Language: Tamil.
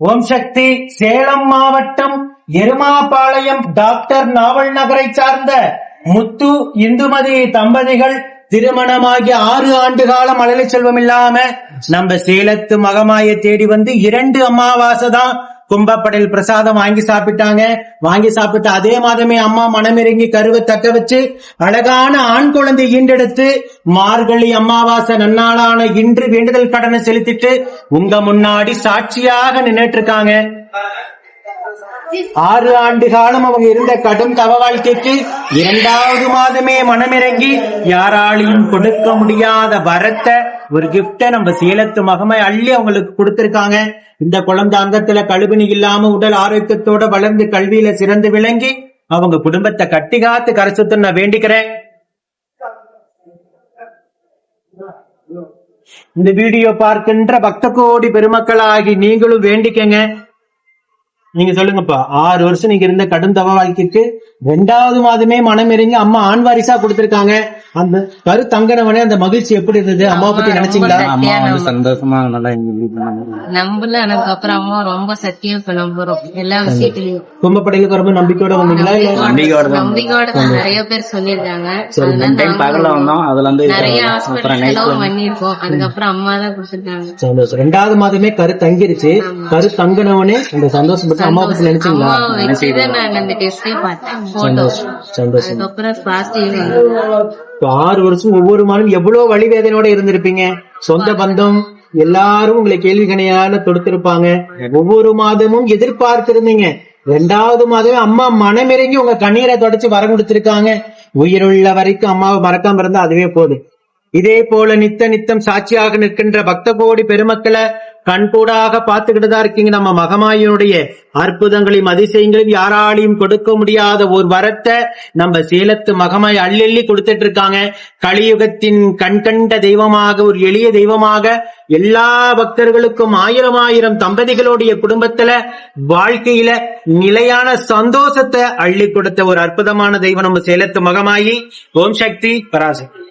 ஓம் சக்தி சேலம் மாவட்டம் எருமாபாளையம் டாக்டர் நாவல் நகரை சார்ந்த முத்து இந்துமதி தம்பதிகள் திருமணமாகி ஆறு ஆண்டு காலம் அழலை செல்வம் இல்லாம நம்ம சேலத்து மகமாய தேடி வந்து இரண்டு அமாவாசை தான் கும்பப்படையில் பிரசாதம் வாங்கி சாப்பிட்டாங்க. வாங்கி சாப்பிட்டு அதே மாதமே அம்மா மனமிறங்கி கருவை தக்க வச்சு அழகான ஆண் குழந்தை ஈண்டெடுத்து மார்கழி அமாவாசை நன்னாளான இன்று வேண்டுதல் கடனை செலுத்திட்டு உங்க முன்னாடி சாட்சியாக நின்னுட்டு இருக்காங்க ஆறு ஆண்டு காலம் அவங்க இருந்த கடும் தவ வாழ்க்கைக்கு இரண்டாவது மாதமே மனமிறங்கி யாராலையும் கொடுக்க முடியாத வரத்தை ஒரு கிஃப்ட நம்ம சேலத்து மகமை அள்ளி அவங்களுக்கு கொடுத்திருக்காங்க. இந்த குழந்தை அங்கத்துல கழுவினி இல்லாம உடல் ஆரோக்கியத்தோட வளர்ந்து கல்வியில சிறந்து விளங்கி அவங்க குடும்பத்தை கட்டி காத்து கரைச்சுத்து நான் வேண்டிக்கிறேன். இந்த வீடியோ பார்க்கின்ற பக்த கோடி பெருமக்களாகி நீங்களும் வேண்டிக்கங்க. நீங்க சொல்லுங்கப்பா. ஆறு வருஷம் நீங்க இருந்த கடும் தவ வாழ்க்கைக்கு ரெண்டாவது மாதமே மனம் இறங்கி அம்மா ஆண் வாரிசா கொடுத்திருக்காங்க. அந்த கரு தங்கனவனே அந்த மகிழ்ச்சி எப்படி இருந்தது? அம்மாவை பத்தி நினைச்சீங்களா? அம்மா வந்து சந்தோஷமா நல்லா நம்பல எனக்கு அப்புறம் அம்மா ரொம்ப சத்தியம் நம்புறோம் எல்லா விஷயத்திலயும் கும்பப்படையிலுக்கு ரொம்ப நம்பிக்கையோட வந்தீங்களா? இல்ல நம்பிக்கையோட நம்பிக்கையோட நிறைய பேர் சொல்லியிருக்காங்க. பகல்ல வந்தோம். அதுல இருந்து நிறைய ஹாஸ்பிட்டல் பண்ணிருக்கோம் அதுக்கப்புறம் அம்மா தான் கொடுத்துருக்காங்க. சந்தோஷம். ரெண்டாவது மாதமே கரு தங்கிருச்சு. கரு தங்கினவனே அந்த அம்மா பத்தி நினைச்சீங்களா? அந்த டெஸ்டே பார்த்தேன். சந்தோஷம். ஆறு வருஷம் ஒவ்வொரு மாதம் எவ்வளவு வழி வேதனையோட இருந்திருப்பீங்க? சொந்த பந்தம் எல்லாரும் உங்களை கேள்வி கணையால தொடுத்திருப்பாங்க. ஒவ்வொரு மாதமும் எதிர்பார்த்திருந்தீங்க. ரெண்டாவது மாதமே அம்மா மனமிறங்கி உங்க கண்ணீரை தொடச்சு வர கொடுத்திருக்காங்க. உயிருள்ள வரைக்கும் அம்மாவை மறக்காம இருந்தா அதுவே போதும். இதே போல நித்த நித்தம் சாட்சியாக நிற்கின்ற பக்த கோடி பெருமக்களை கண்கூடாக பார்த்துக்கிட்டு தான் இருக்கீங்க. நம்ம மகமாயினுடைய அற்புதங்களையும் அதிசயங்களையும் யாராலையும் கொடுக்க முடியாத ஒரு வரத்தை நம்ம சேலத்து மகமாய் அள்ளி கொடுத்துட்டு இருக்காங்க கலியுகத்தின் கண்கண்ட தெய்வமாக ஒரு எளிய தெய்வமாக எல்லா பக்தர்களுக்கும் ஆயிரம் ஆயிரம் தம்பதிகளுடைய குடும்பத்துல வாழ்க்கையில நிலையான சந்தோஷத்தை அள்ளி கொடுத்த ஒரு அற்புதமான தெய்வம் நம்ம சேலத்து மகமாயி. ஓம் சக்தி பராசக்தி.